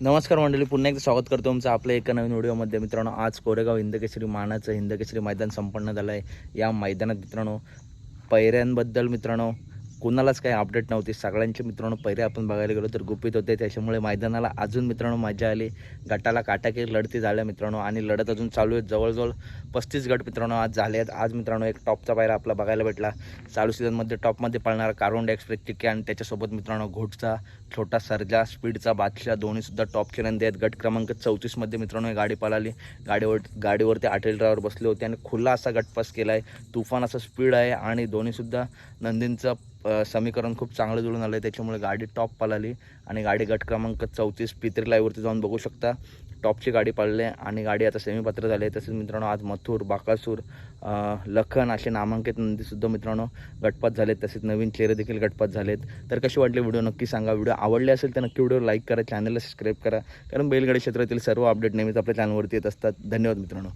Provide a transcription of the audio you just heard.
नमस्कार मंडळी पुन्हा एकदा स्वागत करतो तुमचं आपल्या एका नवीन व्हिडिओमध्ये. मित्रांनो आज कोरेगाव हिंदकेसरी मानाचं हिंदकेसरी मैदान संपन्न झालं आहे या मैदानात मित्रांनो पैऱ्यांबद्दल मित्रांनो कोणालाच काही अपडेट नव्हती. सगळ्यांचे मित्रांनो पहिले आपण बघायला गेलो तर गुपित होते. त्याच्यामुळे मैदानाला अजून मित्रांनो मजा आली. गटाला काटाकीर लढती झाल्या मित्रांनो आणि लढत अजून चालू आहेत जवळजवळ पस्तीस गट मित्रांनो आज झाले आहेत. आज मित्रांनो एक टॉपचा पायरा आपला बघायला भेटला. चालू सीझनमध्ये टॉपमध्ये पळणारा कारोंड एक्सप्रेस चिक्के आणि त्याच्यासोबत मित्रांनो घोटचा छोटा सर्जा स्पीडचा बादशा दोन्हीसुद्धा टॉप नंदी आहेत. गट क्रमांक चौतीसमध्ये मित्रांनो गाडी पळाली. गाडीवर गाडीवरती आटेल ड्रायव्हर बसले होते आणि खुला असा गटपास केला आहे तुफान असा स्पीड आहे आणि दोन्हीसुद्धा नंदींचा समीकरण खूप चांगलं जुळून आलं आहे त्याच्यामुळे गाडी टॉप पाळली. आणि गाडी गट क्रमांक चौतीस पित्री लाईव्हवरती जाऊन बघू शकता. टॉपची गाडी पाळली आहे आणि गाडी आता सेमीपात्र झाली आहे. तसेच मित्रांनो आज मथुर बाकासूर लखन असे नामांकित नंदीसुद्धा मित्रांनो गटपात झालेत. तसेच नवीन चेहरे देखील गटपात झालेत. तर कशी वाटली व्हिडिओ नक्की सांगा. व्हिडिओ आवडले असेल तर नक्की व्हिडिओ लाईक करा. चॅनलला सबस्क्राईब करा. कारण बैलगाडी क्षेत्रातील सर्व अपडेट नेहमीच आपल्या चॅनलवरती येत असतात. धन्यवाद मित्रांनो.